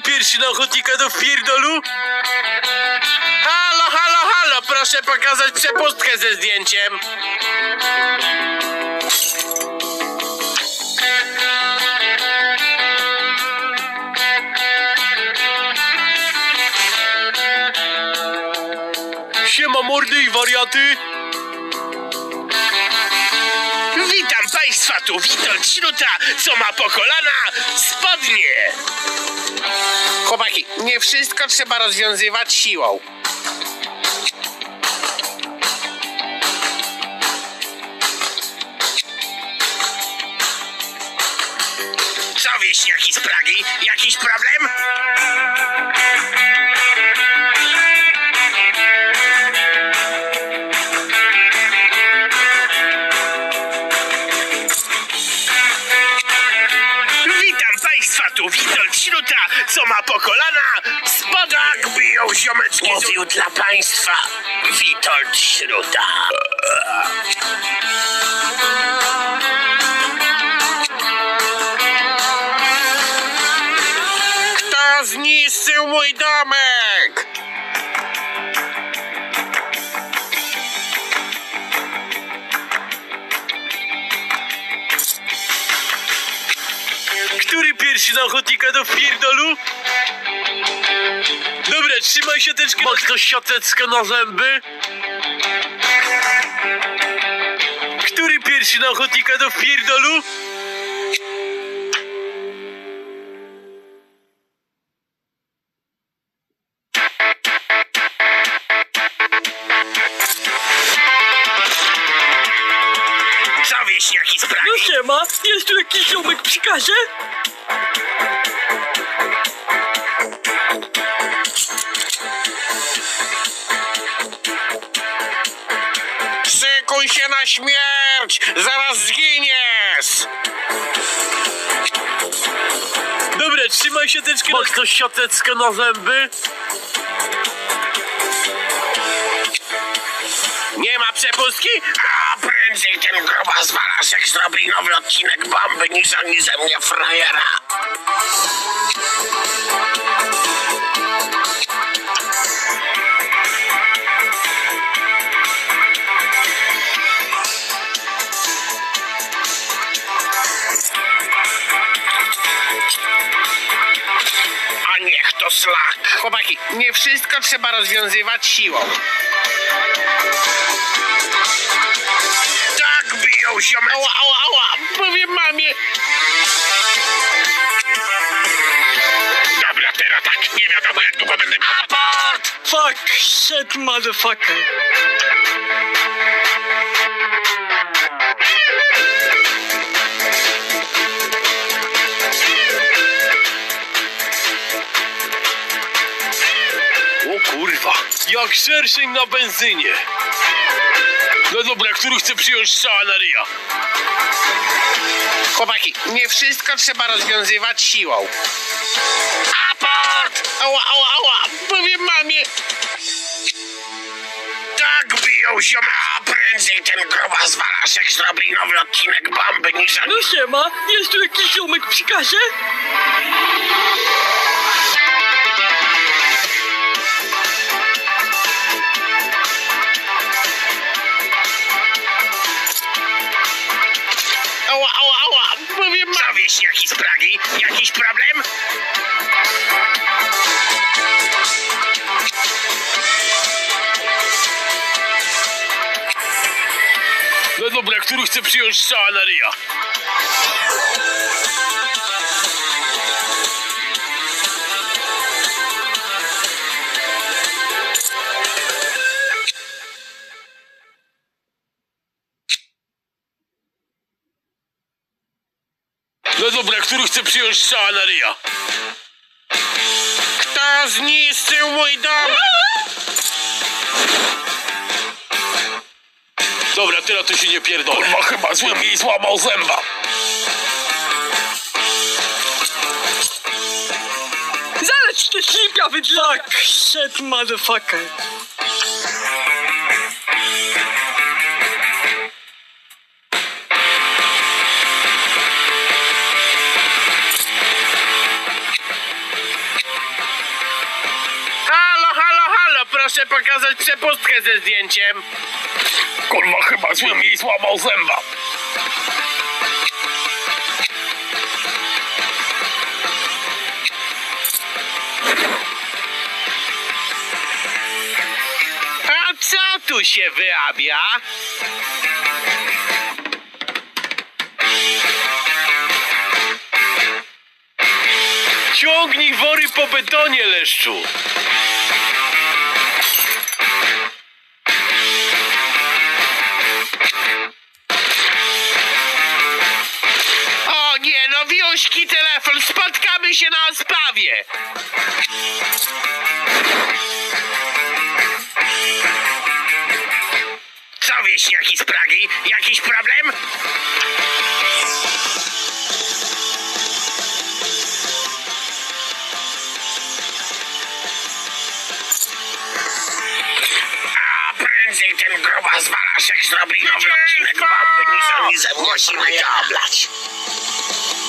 pierwszy na ochotnika do wpierdolu? Halo, halo, halo, proszę pokazać przepustkę ze zdjęciem. Siema mordy i wariaty. Państwa, tu Witold Śruta, co ma po kolana spodnie. Chłopaki, nie wszystko trzeba rozwiązywać siłą. Co wieśniaki z Pragi? Jakiś problem? Witold Śruta, co ma po kolana spodnie. Tak biją ziomeczki. Mówił dla Państwa Witold Śruta. Kto zniszczył mój domek? Który pierwszy na ochotnika do wpierdolu? Dobra, trzymaj siateczkę. Ma ktoś siateczkę na zęby? Który pierwszy na ochotnika do wpierdolu? Co wieśniaki z Pragi? No siema, jest tu jakiś ziomek przy kasie? Na śmierć! Zaraz zginiesz! Dobra, trzymaj siateczkę Ma ktoś siateczkę na zęby? Nie ma przepustki? A prędzej ten groba zwalaszek zrobi nowy odcinek bomby niż oni ze mnie frajera. Szlak. Chłopaki, nie wszystko trzeba rozwiązywać siłą. Tak biją ziomeczki. Ała, ała, ała! Powiem mamie! Dobra, teraz tak, nie wiadomo jak długo będę miał. Aport! Fuck, shit, motherfucker. Jak szerszeń na benzynie. No dobra, który chce przyjąć strzała na ryja? Chłopaki, nie wszystko trzeba rozwiązywać siłą. Aport! Ała, ała, ała! Powiem mamie! Tak biją ziomeczki. A prędzej ten groba zwalaszek zrobi nowy odcinek bomby niż No siema, jest tu jakiś ziomek przy kasie? Dobra, który chce przyjąć strzała na ryja? No dobra, który chce przyjąć strzała na ryja? Kto zniszczył mój dom? Dobra, tyle to się nie pierdolę. Kurwa, chyba złym jej złamał zęba. Zaraz te ślipia wydla. Fuck, shit, motherfucker. Proszę pokazać przepustkę ze zdjęciem. Kurwa, chyba złym jej złamał zęba. A co tu się wyrabia? Ciągnij wory po betonie, leszczu. Wiuśki telefon, spotkamy się na spawie. Co wieśniaki z Pragi? Jakiś problem? A prędzej ten gruba z Walaszek zrobi nowy odcinek bomby niż oni oblać.